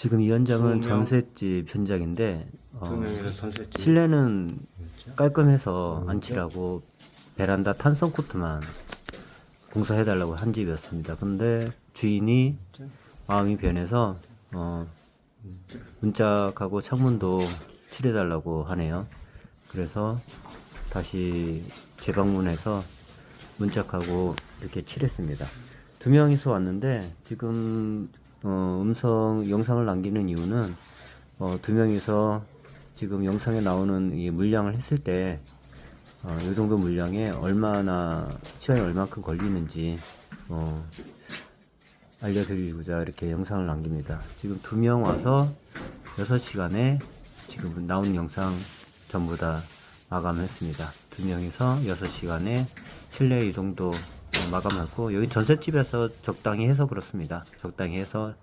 지금 이 현장은 두 명. 전셋집 현장인데 어, 두 명이서 전셋집. 실내는 깔끔해서 안 칠하고 베란다 탄성 코트만 공사해달라고 한 집이었습니다. 근데 주인이 마음이 변해서 어, 문짝하고 창문도 칠해달라고 하네요. 그래서 다시 재방문해서 문짝하고 이렇게 칠했습니다. 두 명이서 왔는데 지금 어, 음성 영상을 남기는 이유는 어, 두 명이서 지금 영상에 나오는 이 물량을 했을 때 어, 이 정도 물량에 얼마나 시간이 얼마큼 걸리는지 어, 알려드리고자 이렇게 영상을 남깁니다. 지금 두 명 와서 6시간에 지금 나온 영상 전부 다 마감했습니다. 두 명이서 6시간에 실내 이 정도 마감하고 여기 전셋집에서 적당히 해서 그렇습니다. 적당히 해서